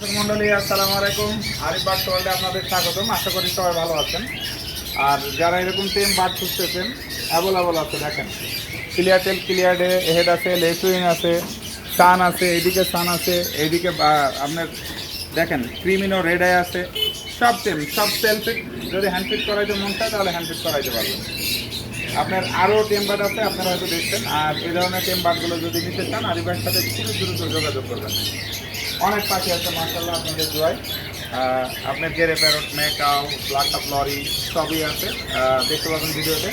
মন্ডলী আসসালামু আলাইকুম। আরিফ বার্ড ওয়ার্ল্ডে আপনাদের স্বাগতম। আশা করি সবাই ভালো আছেন। আর যারা এরকম টেম বার্ড খুঁজতেছেন অ্যাভেলেবল আছে, দেখেন। Clear tail clear day head আছে লেসুইন আছে সান আছে, এইদিকে সান আছে, এইদিকে আপনার, দেখেন ক্রিমিনো রেড আই আছে। সব টেম, সব সেলফিট যদি হ্যান্ডফিট করাইতে মন চায়, তাহলে হ্যান্ডফিট করাইতে পারবেন। আপনার আরও টেম বার্ড আছে, আপনারা হয়তো দেখছেন। আর এই ধরনের টেম বার্ডগুলো যদি নিতে চান আরিফের সাথে খুবই দ্রুত যোগাযোগ করবেন। অনেক পাখি আছে মার্শাল্লাহ আপনাদের জয় আপনার grey parrot macaw black cap lory সবই আছে। দেখতে পাবেন ভিডিওতে।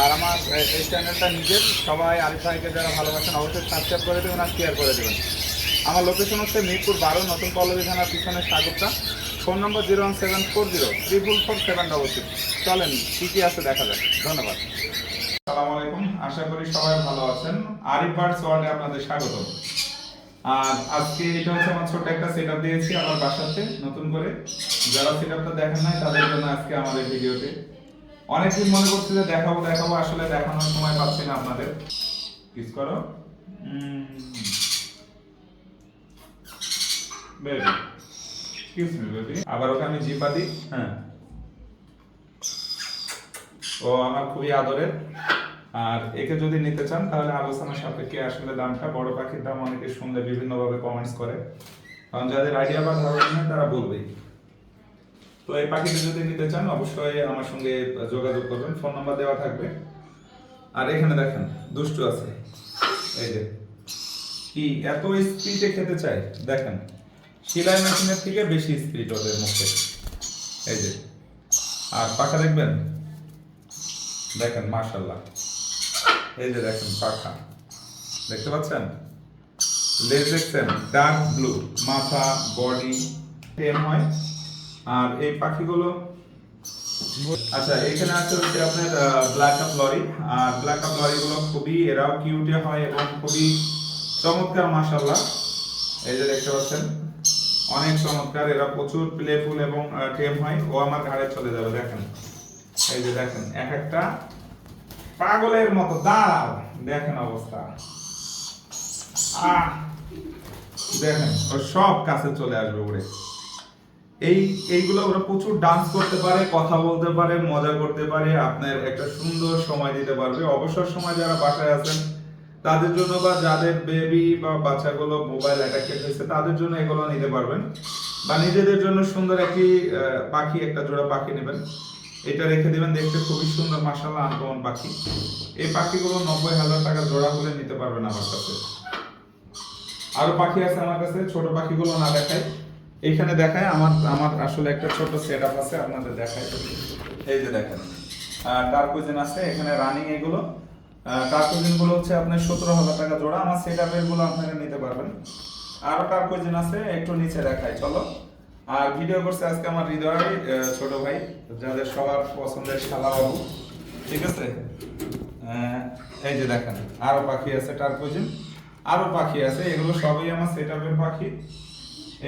আর আমার এই চ্যানেলটা নিজের। সবাই আরিফ ভাইকে যারা ভালোবাসেন, অবশ্যই সাবস্ক্রাইব করে দেবেন আর শেয়ার করে দেবেন। আমার লোকেশন হচ্ছে মিরপুর বারো, নতুন পল্লবী থানার পিছনে স্বাগতটা phone number zero one seven four zero triple four seven double six চলেন, কী কী আছে দেখা যাক। ধন্যবাদ। আসসালামু আলাইকুম, আশা করি সবাই ভালো আছেন। আরিফ বার্ডস ওয়ার্ল্ডে আপনাদের স্বাগত আর আজকে এটা হচ্ছে আমার ছোট একটা সেট দিয়েছি আমার বাসাতে, নতুন করে। যারা সেট আপটা দেখেন নাই, তাদের জন্য আজকে আমাদের ভিডিওতে। অনেকদিন মনে করছে যে দেখাবো দেখাবো, আসলে দেখানোর সময় পাচ্ছি না আপনাদের। কিস করো। বেবি কিস মি আবার ওকে আমি জিপা দিই হ্যাঁ। ও আমার খুবই আদরের। আর একে যদি নিতে চান, তাহলে আলোচনা সাপেক্ষে আসলে দামটা, বড় পাখির দাম অনেকে শুনলে বিভিন্নভাবে কমেন্টস করে। কারণ যাদের আইডিয়া বা ধারণা নেই, তারা বলবেই। তো এই পাখিটা যদি নিতে চান, অবশ্যই আমার সঙ্গে যোগাযোগ করবেন। ফোন নাম্বার দেওয়া থাকবে। আর এখানে দেখেন, দুষ্টু আছে। এই যে, কি এত স্পিডে খেতে চায়? দেখেন, সেলাই মেশিনের থেকে বেশি স্পিড ওদের মুখে। এই যে, আর পাখা দেখবেন? দেখেন মাশাল্লাহ এই যে দেখেন পাখা। দেখতে পাচ্ছেন? লেজ দেখছেন? ডার্ক ব্লু মাথা বডি টেম হয়। আর এই পাখিগুলো আচ্ছা এখানে আছে হচ্ছে আপনার ব্ল্যাক আপ লরি আর ব্ল্যাক আপ লরিগুলো খুবই, এরাও কিউটে হয় এবং খুবই চমৎকার মাশাল্লাহ এই যে দেখতে পাচ্ছেন? অনেক চমৎকার, এরা প্রচুর প্লেফুল এবং টেম হয়। ও আমার ঘাড়ে চলে যাবে, দেখেন। এই যে দেখেন, এক একটা পাগলের মতো, দাঁড়াও। দেখেন অবস্থা। আহ দেখেন ও সব কাছে চলে আসবে ওরে এই, এইগুলো ওরা প্রচুর ডান্স করতে পারে, কথা বলতে পারে, মজা করতে পারে, আপনার একটা সুন্দর সময় দিতে পারবে। অবসর সময় যারা বাসায় আছেন, তাদের জন্য বা যাদের বেবি বা বাচ্চাগুলো মোবাইল অ্যাডাক্টেড হয়েছে তাদের জন্য এগুলো নিতে পারবেন। বা নিজেদের জন্য সুন্দর একটি পাখি, একটা জোড়া পাখি নেবেন। এটা রেখে দিবেন, দেখতে খুবই সুন্দর মাসাল্লাহ আনকমন পাখি। এই পাখিগুলো নব্বই হাজার টাকা জোড়া হলে নিতে পারবেন আমার কাছে। আরও পাখি আছে আমার কাছে, ছোট পাখিগুলো না দেখাই। এখানে দেখায় আমার আমার আসলে একটা ছোট সেট আপ আছে, আপনাদের দেখাই। এই যে দেখেন টার্কুজিন আছে, এখানে রানিং এগুলো। টার্কুজিনগুলো হচ্ছে আপনার সতেরো হাজার টাকা জোড়া। আমার সেট আপেরগুলো আপনারা নিতে পারবেন। আরও টার্কুজিন আছে, একটু নিচে দেখায় চলো। আর ভিডিও করছে আজকে আমার হৃদয় ছোট ভাই, যাদের সবার পছন্দের শালা বাবু। ঠিক আছে? এই যে দেখেন, আরও পাখি আছে, টার্কুজিন। আরও পাখি আছে, এগুলো সবই আমার সেট আপের পাখি।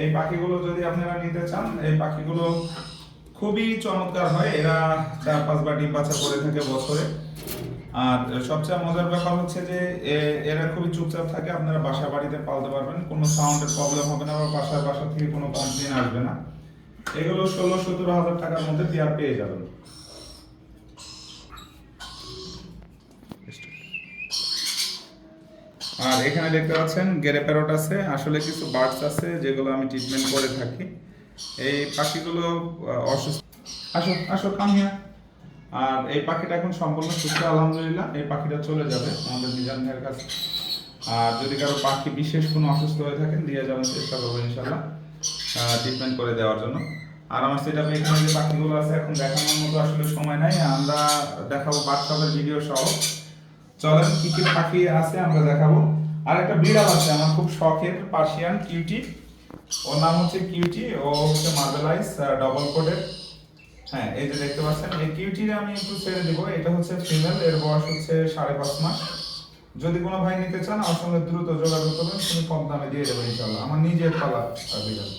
এই পাখিগুলো যদি আপনারা নিতে চান, এই পাখিগুলো খুবই চমৎকার হয়। এরা চার পাঁচবার ডিম বাচ্চা করে থাকে বছরে। আর সবচেয়ে মজার ব্যাপার হচ্ছে যে এরা খুবই চুপচাপ থাকে, আপনারা বাসা বাড়িতে পালতে পারবেন, কোনো সাউন্ডের প্রবলেম হবে না বা বাসার বাসা থেকে কোনো কমপ্লেন আসবে না। এগুলো ষোলো সতেরো হাজার টাকার মধ্যে পেয়ার পেয়ে যাবেন। আর এখানে দেখতে পাচ্ছেন, গেরে প্যারট আছে, আসলে কিছু বার্ডস আছে, যেগুলো আমি ট্রিটমেন্ট করে থাকি। এই পাখিগুলো অসুস্থ। আসো আসো কামিয়া আর এই পাখিটা এখন সম্পূর্ণ সুস্থ, আলহামদুলিল্লাহ। এই পাখিটা চলে যাবে আমাদের মিজান ভাইয়ের কাছে। আর যদি কারও পাখি বিশেষ কোনো অসুস্থ হয়ে থাকেন দিয়ে যাওয়ার চেষ্টা করব ইনশাল্লাহ ট্রিটমেন্ট করে দেওয়ার জন্য। আর আমার সেটা এখানে যে পাখিগুলো আছে, এখন দেখানোর মতো আসলে সময় নাই। আমরা দেখাবো বাচ্চাদের ভিডিও সহ। চলেন, কি কি পাখি আছে আমরা দেখাবো। আর একটা বিড়াল আছে, আমার খুব শখের পার্সিয়ান কিউটি। ওর নাম হচ্ছে কিউটি, ও হচ্ছে মার্বেলাইজ ডবল কোডের হ্যাঁ এই যে দেখতে পাচ্ছেন, এই কিউটিটা আমি একটু ছেড়ে দিব। এটা হচ্ছে ফিমেল এর বয়স হচ্ছে সাড়ে পাঁচ মাস। যদি কোনো ভাই নিতে চান, আমার সঙ্গে দ্রুত যোগাযোগ করবেন তুমি কম দামে দিয়ে দেবো ইনশাল্লাহ আমার নিজের পালা বিড়াল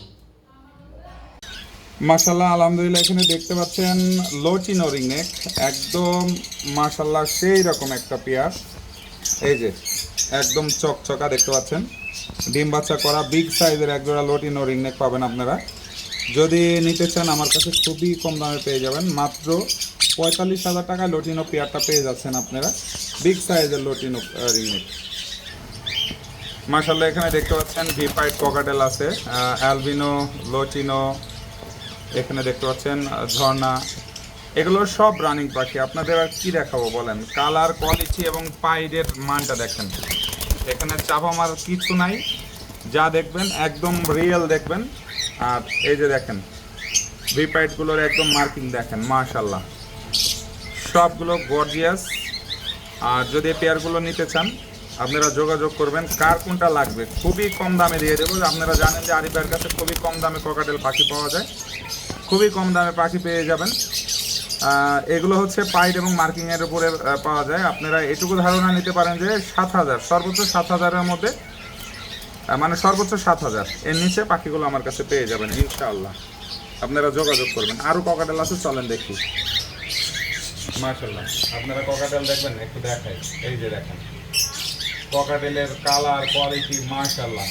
মাশাল্লাহ আলহামদুলিল্লাহ, এখানে দেখতে পাচ্ছেন লোচিনো রিংনেক একদম মাশাল্লাহ সেই রকম একটা পেয়ার। এই যে, একদম চকচকা দেখতে পাচ্ছেন। ডিম বাচ্চা করা, বিগ সাইজের এক জোড়া লটিনো রিংনেক পাবেন আপনারা। যদি নিতে চান, আমার কাছে খুবই কম দামে পেয়ে যাবেন। মাত্র পঁয়তাল্লিশ হাজার টাকা লটিনো পেয়ারটা পেয়ে যাচ্ছেন আপনারা। বিগ সাইজের লটিনো রিংনেক মার্শাল্লাহ এখানে দেখতে পাচ্ছেন ভিপাইট ককাটেল আছে অ্যালবিনো লোটিনো এখানে দেখতে পাচ্ছেন ঝর্ণা এগুলো সব রানিং পাখি। আপনাদের আর কী দেখাবো বলেন? কালার কোয়ালিটি এবং পাইডের মানটা দেখেন। এখানে চাপা মার কিছু নাই। যা দেখবেন, একদম রিয়েল দেখবেন। আর এই যে দেখেন ভিপাইটগুলোর একদম মার্কিং দেখেন মাশাল্লাহ সবগুলো গর্জিয়াস আর যদি পেয়ারগুলো নিতে চান, আপনারা যোগাযোগ করবেন, কার কোনটা লাগবে, খুবই কম দামে দিয়ে দেবো। আপনারা জানেন যে আরিফের কাছে খুবই কম দামে ককাটেল পাখি পাওয়া যায়। খুবই কম দামে পাখি পেয়ে যাবেন। এগুলো হচ্ছে পাইড এবং মার্কিংয়ের উপরে পাওয়া যায়। আপনারা এটুকু ধারণা নিতে পারেন যে সাত হাজার, সর্বোচ্চ সাত হাজারের মধ্যে মানে সর্বোচ্চ সাত হাজার। এর নিচে পাখিগুলো আমার কাছে পেয়ে যাবেন, ইনশাআল্লাহ। আপনারা যোগাযোগ করবেন। আরও ককাটেল আছে, চলেন দেখি। মাশাল্লাহ আপনারা ককাটেল দেখবেন, একটু দেখাই। এই যে দেখেন। ককাটেলের কালার কোয়ালিটি মাশাল্লাহ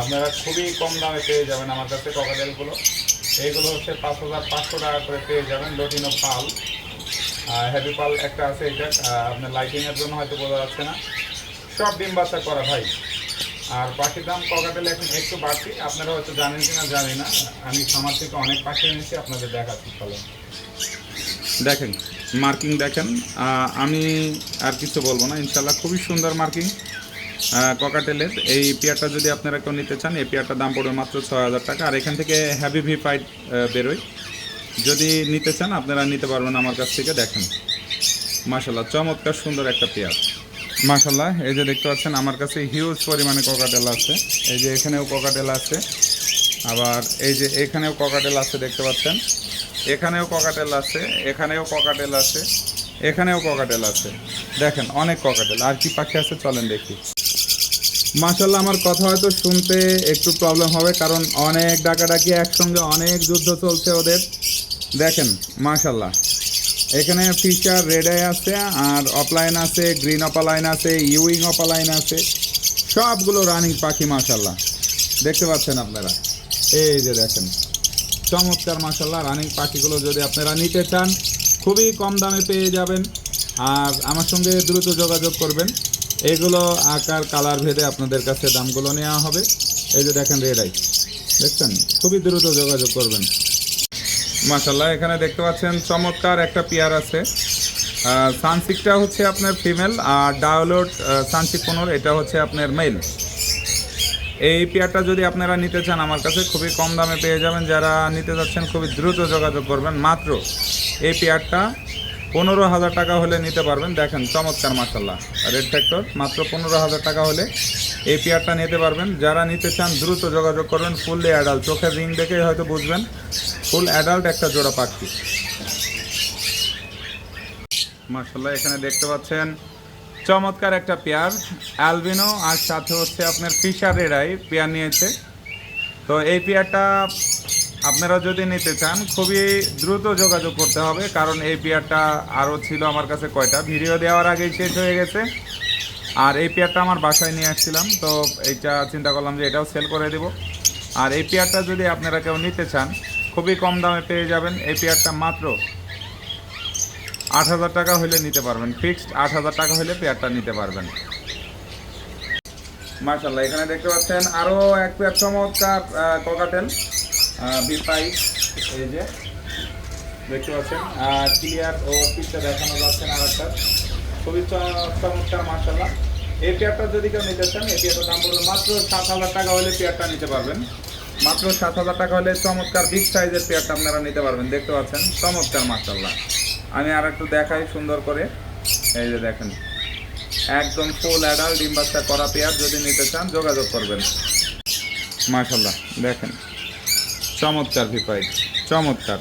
আপনারা খুবই কম দামে পেয়ে যাবেন আমার কাছে ককাটেলগুলো এইগুলো হচ্ছে পাঁচ হাজার পাঁচশো টাকা করে পেয়ে যাবেন লটিনো পাল হ্যাপি পাল একটা আছে, এটা আপনার লাইটিংয়ের জন্য হয়তো বোঝা যাচ্ছে না। সব ডিম বাচ্চা করা, ভাই। আর পাখির দাম ককাটেল এখন একটু বাড়তি। আপনারা হয়তো জানেন কিনা জানি না। আমি খামার থেকে অনেক পাখি এনেছি, আপনাদের দেখাচ্ছি চলো দেখেন, মার্কিং দেখেন। আমি আর কিছু বলব না, ইনশাল্লাহ খুবই সুন্দর মার্কিং। ককাটেলের এই পেয়ারটা যদি আপনারা কেউ নিতে চান, এই পেয়ারটার দাম পড়বে মাত্র ছয় হাজার টাকা। আর এখান থেকে হ্যাভি ভি পাইট বেরোয়। যদি নিতে চান, আপনারা নিতে পারবেন আমার কাছ থেকে, দেখেন। মাশাল্লাহ চমৎকার সুন্দর একটা পেয়ার। মাশাল্লাহ এই যে দেখতে পাচ্ছেন, আমার কাছে হিউজ পরিমাণে ককাটেল আছে। এই যে এখানেও ককাটেল আছে। আবার এই যে এখানেও ককাটেল আছে, দেখতে পাচ্ছেন। এখানেও ককাটেল আছে, এখানেও ককাটেল আছে, এখানেও ককাটেল আছে। দেখেন, অনেক ককাটেল আর কি পাখি আছে, চলেন দেখি। মাশাল্লাহ আমার কথা হয়তো শুনতে একটু প্রবলেম হবে, কারণ অনেক ডাকাডাকি একসঙ্গে অনেক যুদ্ধ চলছে ওদের। দেখেন মাশাল্লাহ এখানে ফিশার রেড আই আছে আর অফলাইন আছে গ্রিন অপালাইন আছে ইউইং অপালাইন আছে, সবগুলো রানিং পাখি মাশাল্লাহ দেখতে পাচ্ছেন আপনারা? এই যে দেখেন, চমৎকার মাশাল্লাহ রানিং পাখিগুলো যদি আপনারা নিতে চান, খুবই কম দামে পেয়ে যাবেন। আর আমার সঙ্গে দ্রুত যোগাযোগ করবেন। এগুলো আকার কালার ভেদে আপনাদের কাছে দামগুলো নেওয়া হবে। এই যে দেখেন রেড আই দেখছেন? খুবই দ্রুত যোগাযোগ করবেন। মাশাল্লাহ এখানে দেখতে পাচ্ছেন চমৎকার একটা পেয়ার আছে। সানসিকটা হচ্ছে আপনার ফিমেল আর ডায়লোড সানসিক পনেরো, এটা হচ্ছে আপনার মেল। এই পেয়ারটা যদি আপনারা নিতে চান আমার কাছে, খুবই কম দামে পেয়ে যাবেন। যারা নিতে যাচ্ছেন, খুবই দ্রুত যোগাযোগ করবেন। মাত্র এই পেয়ারটা পনেরো হাজার টাকা হলে নিতে পারবেন। দেখেন, চমৎকার মাসাল্লাহ রেড ফ্যাক্টর মাত্র পনেরো হাজার টাকা হলে এই পেয়ারটা নিতে পারবেন। যারা নিতে চান, দ্রুত যোগাযোগ করবেন। ফুললি অ্যাডাল্ট চোখের রিং দেখেই হয়তো বুঝবেন। ফুল অ্যাডাল্ট একটা জোড়া পাখি। মার্শাল্লাহ এখানে দেখতে পাচ্ছেন, চমৎকার একটা পেয়ার অ্যালবিনো আর সাথে হচ্ছে আপনার ফিশার এরাই পেয়ার নিয়েছে। তো এই পেয়ারটা আপনারা যদি নিতে চান, খুবই দ্রুত যোগাযোগ করতে হবে, কারণ এই পেয়ারটা আরও ছিল আমার কাছে কয়টা? ভিডিও দেওয়ার আগেই শেষ হয়ে গেছে। আর এই পেয়ারটা আমার বাসায় নিয়ে আসছিলাম, তো এইটা চিন্তা করলাম যে এটাও সেল করে দেব। আর এই পেয়ারটা যদি আপনারা কেউ নিতে চান, খুবই কম দামে পেয়ে যাবেন। এই পেয়ারটা মাত্র আট হাজার টাকা হলে নিতে পারবেন ফিক্সড আট হাজার টাকা হলে পেয়ারটা নিতে পারবেন। মার্শাল্লাহ এখানে দেখতে পাচ্ছেন আরও এক পেয়ার চমৎকার ককাটেল বিপাই এই যে, দেখতে পাচ্ছেন। ও দেখানো খুবই মার্শাল্লাহ যদি কেউ নিতে চান দাম মাত্র সাত হাজার টাকা হলে পেয়ারটা নিতে পারবেন। মাত্র সাত হাজার টাকা হলে চমৎকার বিগ সাইজের পেয়ারটা আপনারা নিতে পারবেন। দেখতে পাচ্ছেন, চমৎকার মার্শাল্লাহ আমি আর একটু দেখাই সুন্দর করে। এই যে দেখেন, একদম ফুল অ্যাডাল ডিম করা পেয়ার যদি নিতে চান, যোগাযোগ করবেন। মাশাল্লাহ দেখেন। চমৎকার ভিপাই চমৎকার।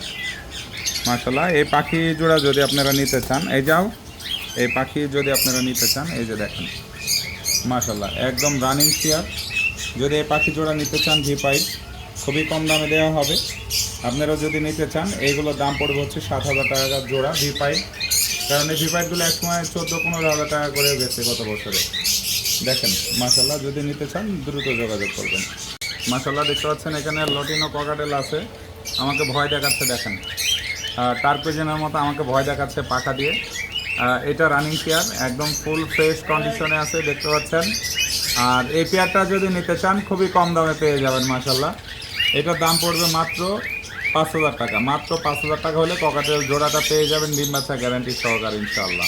মাশাল্লাহ এই পাখি জোড়া যদি আপনারা নিতে চান, এই যাও, এই পাখি যদি আপনারা নিতে চান, এই যে দেখেন। মাশাল্লাহ একদম রানিং পেয়ার যদি এই পাখি জোড়া নিতে চান ভিপাই খুবই কম দামে দেওয়া হবে। আপনারা যদি নিতে চান এইগুলোর দাম পড়বে হচ্ছে সাত হাজার টাকা জোড়া ভি পাইপ কারণ এই ভি পাইপগুলো এক সময় চোদ্দ, পনেরো হাজার টাকা করে গেছে গত বছরে। দেখেন মাসাল্লাহ যদি নিতে চান, দ্রুত যোগাযোগ করবেন। মাসাল্লাহ দেখতে পাচ্ছেন এখানে লটিনো ককাটেল আছে। আমাকে ভয় দেখাচ্ছে, দেখেন। টার্পেজেনের মতো আমাকে ভয় দেখাচ্ছে পাখা দিয়ে। এটা রানিং পেয়ার একদম ফুল ফ্রেশ কন্ডিশনে আছে, দেখতে পাচ্ছেন। আর এই পেয়ারটা যদি নিতে চান, খুবই কম দামে পেয়ে যাবেন মাসাল্লাহ এটার দাম পড়বে মাত্র পাঁচ হাজার টাকা। মাত্র পাঁচ হাজার টাকা হলে ককাটেল জোড়াটা পেয়ে যাবেন, ডিম বাচ্চা গ্যারান্টি সহকারে ইনশাল্লাহ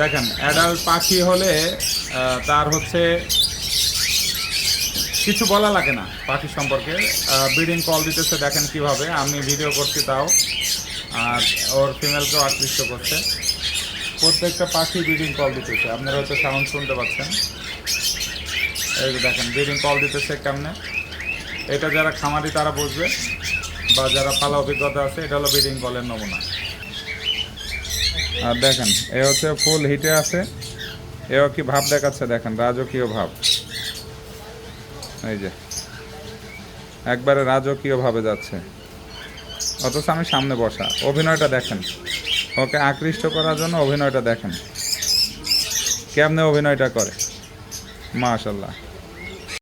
দেখেন অ্যাডাল্ট পাখি হলে তার হচ্ছে কিছু বলা লাগে না পাখি সম্পর্কে। ব্রিডিং কল দিতেছে, দেখেন কীভাবে। আমি ভিডিও করছি তাও। আর ওর ফিমেলকেও আকৃষ্ট করছে। প্রত্যেকটা পাখি ব্রিডিং কল দিতেছে। আপনারা হয়তো সাউন্ড শুনতে পাচ্ছেন। এই দেখেন ব্রিডিং কল দিতেছে কেমনে? এটা যারা খামারি, তারা বুঝবে। বা যারা পালা অভিজ্ঞতা আছে, এটা হলো ব্রিডিং কলের নমুনা। আর দেখেন, এ হচ্ছে ফুল হিটে আছে। এও কি ভাব দেখাচ্ছে, দেখেন, রাজকীয় ভাব। এই যে। একবারে রাজকীয় ভাবে যাচ্ছে। অথচ আমি সামনে বসা। অভিনয়টা দেখেন। ওকে আকৃষ্ট করার জন্য অভিনয়টা দেখেন। কেমনে অভিনয়টা করে? মাশাল্লাহ